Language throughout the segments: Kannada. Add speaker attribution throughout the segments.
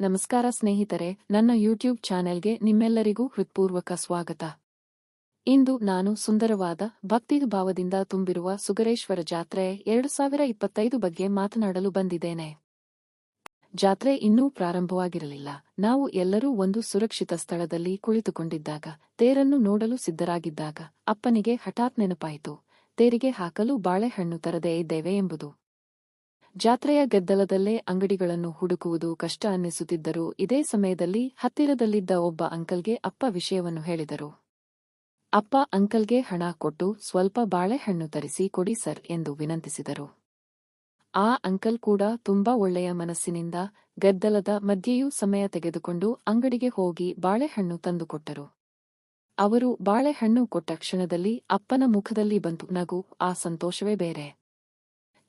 Speaker 1: ನಮಸ್ಕಾರ ಸ್ನೇಹಿತರೆ, ನನ್ನ ಯೂಟ್ಯೂಬ್ ಚಾನೆಲ್ಗೆ ನಿಮ್ಮೆಲ್ಲರಿಗೂ ಹೃತ್ಪೂರ್ವಕ ಸ್ವಾಗತ. ಇಂದು ನಾನು ಸುಂದರವಾದ ಭಕ್ತಿ ಭಾವದಿಂದ ತುಂಬಿರುವ ಸುಗರೇಶ್ವರ ಜಾತ್ರೆ ಎರಡು ಸಾವಿರ ಇಪ್ಪತ್ತೈದು ಬಗ್ಗೆ ಮಾತನಾಡಲು ಬಂದಿದ್ದೇನೆ. ಜಾತ್ರೆ ಇನ್ನೂ ಪ್ರಾರಂಭವಾಗಿರಲಿಲ್ಲ. ನಾವು ಎಲ್ಲರೂ ಒಂದು ಸುರಕ್ಷಿತ ಸ್ಥಳದಲ್ಲಿ ಕುಳಿತುಕೊಂಡಿದ್ದಾಗ, ತೇರನ್ನು ನೋಡಲು ಸಿದ್ಧರಾಗಿದ್ದಾಗ, ಅಪ್ಪನಿಗೆ ಹಠಾತ್ ನೆನಪಾಯಿತು. ತೇರಿಗೆ ಹಾಕಲು ಬಾಳೆಹಣ್ಣು ತರದೇ ಇದ್ದೇವೆ ಎಂಬುದು. ಜಾತ್ರೆಯ ಗದ್ದಲದಲ್ಲೇ ಅಂಗಡಿಗಳನ್ನು ಹುಡುಕುವುದು ಕಷ್ಟ ಅನ್ನಿಸುತ್ತಿದ್ದರೂ ಇದೇ ಸಮಯದಲ್ಲಿ ಹತ್ತಿರದಲ್ಲಿದ್ದ ಒಬ್ಬ ಅಂಕಲ್ಗೆ ಅಪ್ಪ ವಿಷಯವನ್ನು ಹೇಳಿದರು. ಅಪ್ಪ ಅಂಕಲ್ಗೆ ಹಣ ಕೊಟ್ಟು ಸ್ವಲ್ಪ ಬಾಳೆಹಣ್ಣು ತರಿಸಿ ಕೊಡಿ ಸರ್ ಎಂದು ವಿನಂತಿಸಿದರು. ಆ ಅಂಕಲ್ ಕೂಡ ತುಂಬಾ ಒಳ್ಳೆಯ ಮನಸ್ಸಿನಿಂದ ಗದ್ದಲದ ಮಧ್ಯೆಯೂ ಸಮಯ ತೆಗೆದುಕೊಂಡು ಅಂಗಡಿಗೆ ಹೋಗಿ ಬಾಳೆಹಣ್ಣು ತಂದುಕೊಟ್ಟರು ಅವರು ಬಾಳೆಹಣ್ಣು ಕೊಟ್ಟ ಕ್ಷಣದಲ್ಲಿ ಅಪ್ಪನ ಮುಖದಲ್ಲಿ ಬಂತು ನಗು, ಆ ಸಂತೋಷವೇ ಬೇರೆ.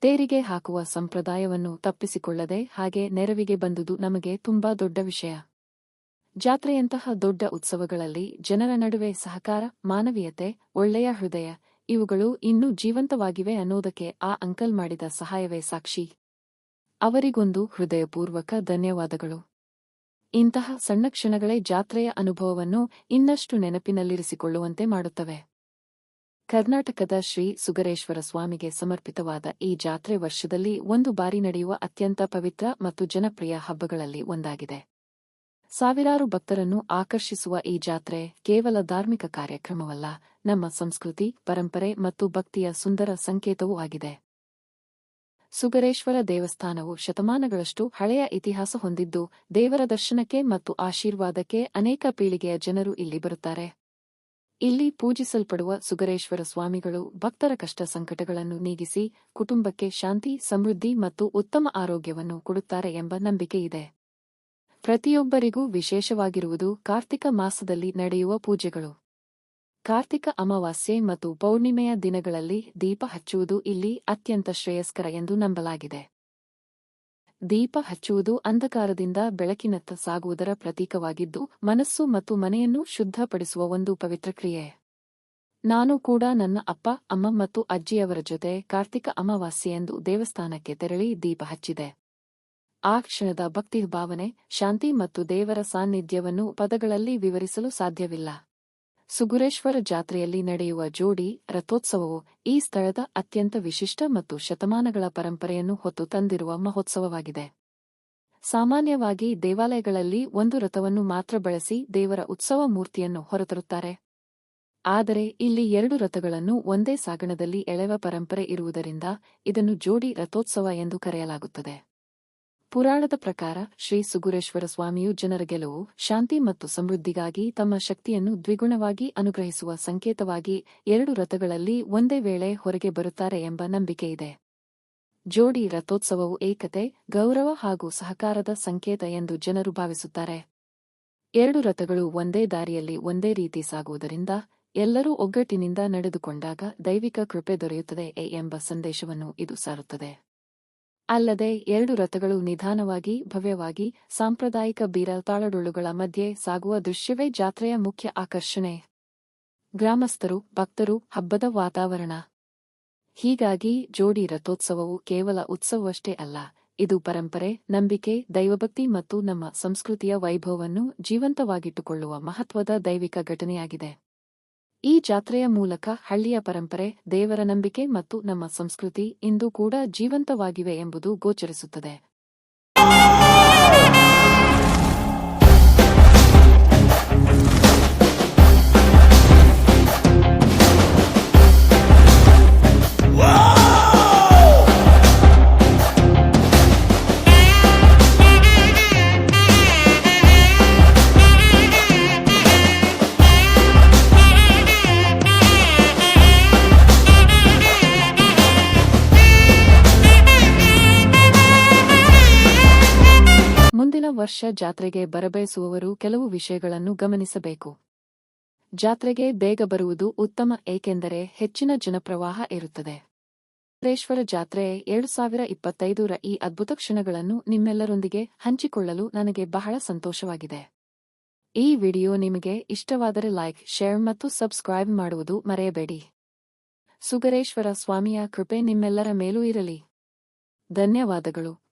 Speaker 1: ತೇರಿಗೆ ಹಾಕುವ ಸಂಪ್ರದಾಯವನ್ನು ತಪ್ಪಿಸಿಕೊಳ್ಳದೆ ಹಾಗೆ ನೆರವಿಗೆ ಬಂದುದು ನಮಗೆ ತುಂಬಾ ದೊಡ್ಡ ವಿಷಯ. ಜಾತ್ರೆಯಂತಹ ದೊಡ್ಡ ಉತ್ಸವಗಳಲ್ಲಿ ಜನರ ನಡುವೆ ಸಹಕಾರ, ಮಾನವೀಯತೆ, ಒಳ್ಳೆಯ ಹೃದಯ, ಇವುಗಳು ಇನ್ನೂ ಜೀವಂತವಾಗಿವೆ ಅನ್ನೋದಕ್ಕೆ ಆ ಅಂಕಲ್ ಮಾಡಿದ ಸಹಾಯವೇ ಸಾಕ್ಷಿ. ಅವರಿಗೊಂದು ಹೃದಯಪೂರ್ವಕ ಧನ್ಯವಾದಗಳು. ಇಂತಹ ಸಣ್ಣ ಕ್ಷಣಗಳೇ ಜಾತ್ರೆಯ ಅನುಭವವನ್ನು ಇನ್ನಷ್ಟು ನೆನಪಿನಲ್ಲಿರಿಸಿಕೊಳ್ಳುವಂತೆ ಮಾಡುತ್ತವೆ. ಕರ್ನಾಟಕದ ಶ್ರೀ ಸುಗರೇಶ್ವರ ಸ್ವಾಮಿಗೆ ಸಮರ್ಪಿತವಾದ ಈ ಜಾತ್ರೆ ವರ್ಷದಲ್ಲಿ ಒಂದು ಬಾರಿ ನಡೆಯುವ ಅತ್ಯಂತ ಪವಿತ್ರ ಮತ್ತು ಜನಪ್ರಿಯ ಹಬ್ಬಗಳಲ್ಲಿ ಒಂದಾಗಿದೆ. ಸಾವಿರಾರು ಭಕ್ತರನ್ನು ಆಕರ್ಷಿಸುವ ಈ ಜಾತ್ರೆ ಕೇವಲ ಧಾರ್ಮಿಕ ಕಾರ್ಯಕ್ರಮವಲ್ಲ, ನಮ್ಮ ಸಂಸ್ಕೃತಿ, ಪರಂಪರೆ ಮತ್ತು ಭಕ್ತಿಯ ಸುಂದರ ಸಂಕೇತವೂ ಆಗಿದೆ. ಸುಗರೇಶ್ವರ ದೇವಸ್ಥಾನವು ಶತಮಾನಗಳಷ್ಟು ಹಳೆಯ ಇತಿಹಾಸ ಹೊಂದಿದ್ದು ದೇವರ ದರ್ಶನಕ್ಕೆ ಮತ್ತು ಆಶೀರ್ವಾದಕ್ಕೆ ಅನೇಕ ಪೀಳಿಗೆಯ ಜನರು ಇಲ್ಲಿ ಬರುತ್ತಾರೆ. ಇಲ್ಲಿ ಪೂಜಿಸಲ್ಪಡುವ ಸುಗರೇಶ್ವರ ಸ್ವಾಮಿಗಳು ಭಕ್ತರ ಕಷ್ಟ ಸಂಕಟಗಳನ್ನು ನೀಗಿಸಿ ಕುಟುಂಬಕ್ಕೆ ಶಾಂತಿ, ಸಮೃದ್ಧಿ ಮತ್ತು ಉತ್ತಮ ಆರೋಗ್ಯವನ್ನು ಕೊಡುತ್ತಾರೆ ಎಂಬ ನಂಬಿಕೆಯಿದೆ ಪ್ರತಿಯೊಬ್ಬರಿಗೂ ವಿಶೇಷವಾಗಿರುವುದು ಕಾರ್ತಿಕ ಮಾಸದಲ್ಲಿ ನಡೆಯುವ ಪೂಜೆಗಳು. ಕಾರ್ತಿಕ ಅಮಾವಾಸ್ಯೆ ಮತ್ತು ಪೌರ್ಣಿಮೆಯ ದಿನಗಳಲ್ಲಿ ದೀಪ ಹಚ್ಚುವುದು ಇಲ್ಲಿ ಅತ್ಯಂತ ಶ್ರೇಯಸ್ಕರ ಎಂದು ನಂಬಲಾಗಿದೆ. ದೀಪ ಹಚ್ಚುವುದು ಅಂಧಕಾರದಿಂದ ಬೆಳಕಿನತ್ತ ಸಾಗುವುದರ ಪ್ರತೀಕವಾಗಿದ್ದು, ಮನಸ್ಸು ಮತ್ತು ಮನೆಯನ್ನು ಶುದ್ಧಪಡಿಸುವ ಒಂದು ಪವಿತ್ರ ಕ್ರಿಯೆ. ನಾನು ಕೂಡ ನನ್ನ ಅಪ್ಪ, ಅಮ್ಮ ಮತ್ತು ಅಜ್ಜಿಯವರ ಜೊತೆ ಕಾರ್ತಿಕ ಅಮಾವಾಸ್ಯೆಯೆಂದು ದೇವಸ್ಥಾನಕ್ಕೆ ತೆರಳಿ ದೀಪ ಹಚ್ಚಿದೆ. ಆ ಕ್ಷಣದ ಭಕ್ತಿ ಭಾವನೆ ಶಾಂತಿ ಮತ್ತು ದೇವರ ಸಾನ್ನಿಧ್ಯವನ್ನು ಪದಗಳಲ್ಲಿ ವಿವರಿಸಲು ಸಾಧ್ಯವಿಲ್ಲ. ಸುಗುರೇಶ್ವರ ಜಾತ್ರೆಯಲ್ಲಿ ನಡೆಯುವ ಜೋಡಿ ರಥೋತ್ಸವವು ಈ ಸ್ಥಳದ ಅತ್ಯಂತ ವಿಶಿಷ್ಟ ಮತ್ತು ಶತಮಾನಗಳ ಪರಂಪರೆಯನ್ನು ಹೊತ್ತು ತಂದಿರುವ ಮಹೋತ್ಸವವಾಗಿದೆ. ಸಾಮಾನ್ಯವಾಗಿ ದೇವಾಲಯಗಳಲ್ಲಿ ಒಂದು ರಥವನ್ನು ಮಾತ್ರ ಬಳಸಿ ದೇವರ ಉತ್ಸವ ಮೂರ್ತಿಯನ್ನು ಹೊರತರುತ್ತಾರೆ. ಆದರೆ ಇಲ್ಲಿ ಎರಡು ರಥಗಳನ್ನು ಒಂದೇ ಸಾಗಣದಲ್ಲಿ ಎಳೆವ ಪರಂಪರೆ ಇರುವುದರಿಂದ ಇದನ್ನು ಜೋಡಿ ರಥೋತ್ಸವ ಎಂದು ಕರೆಯಲಾಗುತ್ತದೆ. ಪುರಾಣದ ಪ್ರಕಾರ ಶ್ರೀ ಸುಗುರೇಶ್ವರ ಸ್ವಾಮಿಯು ಜನರ ಗೆಲುವು, ಶಾಂತಿ ಮತ್ತು ಸಮೃದ್ಧಿಗಾಗಿ ತಮ್ಮ ಶಕ್ತಿಯನ್ನು ದ್ವಿಗುಣವಾಗಿ ಅನುಗ್ರಹಿಸುವ ಸಂಕೇತವಾಗಿ ಎರಡು ರಥಗಳಲ್ಲಿ ಒಂದೇ ವೇಳೆ ಹೊರಗೆ ಬರುತ್ತಾರೆ ಎಂಬ ನಂಬಿಕೆಯಿದೆ ಜೋಡಿ ರಥೋತ್ಸವವು ಏಕತೆ, ಗೌರವ ಹಾಗೂ ಸಹಕಾರದ ಸಂಕೇತ ಎಂದು ಜನರು ಭಾವಿಸುತ್ತಾರೆ. ಎರಡು ರಥಗಳು ಒಂದೇ ದಾರಿಯಲ್ಲಿ ಒಂದೇ ರೀತಿ ಸಾಗುವುದರಿಂದ ಎಲ್ಲರೂ ಒಗ್ಗಟ್ಟಿನಿಂದ ನಡೆದುಕೊಂಡಾಗ ದೈವಿಕ ಕೃಪೆ ದೊರೆಯುತ್ತದೆ ಎಂಬ ಸಂದೇಶವನ್ನು ಇದು ಸಾರುತ್ತದೆ. ಅಲ್ಲದೆ ಎರಡು ರಥಗಳು ನಿಧಾನವಾಗಿ, ಭವ್ಯವಾಗಿ, ಸಾಂಪ್ರದಾಯಿಕ ಬೀರ ತಾಳಡೊಳ್ಳುಗಳ ಮಧ್ಯೆ ಸಾಗುವ ದೃಶ್ಯವೇ ಜಾತ್ರೆಯ ಮುಖ್ಯ ಆಕರ್ಷಣೆ. ಗ್ರಾಮಸ್ಥರು, ಭಕ್ತರು, ಹಬ್ಬದ ವಾತಾವರಣ. ಹೀಗಾಗಿ ಜೋಡಿ ರಥೋತ್ಸವವು ಕೇವಲ ಉತ್ಸವವಷ್ಟೇ ಅಲ್ಲ, ಇದು ಪರಂಪರೆ, ನಂಬಿಕೆ, ದೈವಭಕ್ತಿ ಮತ್ತು ನಮ್ಮ ಸಂಸ್ಕೃತಿಯ ವೈಭವವನ್ನು ಜೀವಂತವಾಗಿಟ್ಟುಕೊಳ್ಳುವ ಮಹತ್ವದ ದೈವಿಕ ಘಟನೆಯಾಗಿದೆ. ಈ ಜಾತ್ರೆಯ ಮೂಲಕ ಹಳ್ಳಿಯ ಪರಂಪರೆ, ದೇವರ ನಂಬಿಕೆ ಮತ್ತು ನಮ್ಮ ಸಂಸ್ಕೃತಿ ಇಂದು ಕೂಡ ಜೀವಂತವಾಗಿವೆ ಎಂಬುದು ಗೋಚರಿಸುತ್ತದೆ. ವರ್ಷ ಜಾತ್ರೆಗೆ ಬರಬಯಸುವವರು ಕೆಲವು ವಿಷಯಗಳನ್ನು ಗಮನಿಸಬೇಕು. ಜಾತ್ರೆಗೆ ಬೇಗ ಬರುವುದು ಉತ್ತಮ, ಏಕೆಂದರೆ ಹೆಚ್ಚಿನ ಜನಪ್ರವಾಹ ಇರುತ್ತದೆ. ಸುರೇಶ್ವರ ಜಾತ್ರೆ ಎರಡು ಸಾವಿರ ಇಪ್ಪತ್ತೈದರ ಈ ಅದ್ಭುತ ಕ್ಷಣಗಳನ್ನು ನಿಮ್ಮೆಲ್ಲರೊಂದಿಗೆ ಹಂಚಿಕೊಳ್ಳಲು ನನಗೆ ಬಹಳ ಸಂತೋಷವಾಗಿದೆ. ಈ ವಿಡಿಯೋ ನಿಮಗೆ ಇಷ್ಟವಾದರೆ ಲೈಕ್, ಶೇರ್ ಮತ್ತು ಸಬ್ಸ್ಕ್ರೈಬ್ ಮಾಡುವುದು ಮರೆಯಬೇಡಿ. ಸುಗರೇಶ್ವರ ಸ್ವಾಮಿಯ ಕೃಪೆ ನಿಮ್ಮೆಲ್ಲರ ಮೇಲೂ ಇರಲಿ. ಧನ್ಯವಾದಗಳು.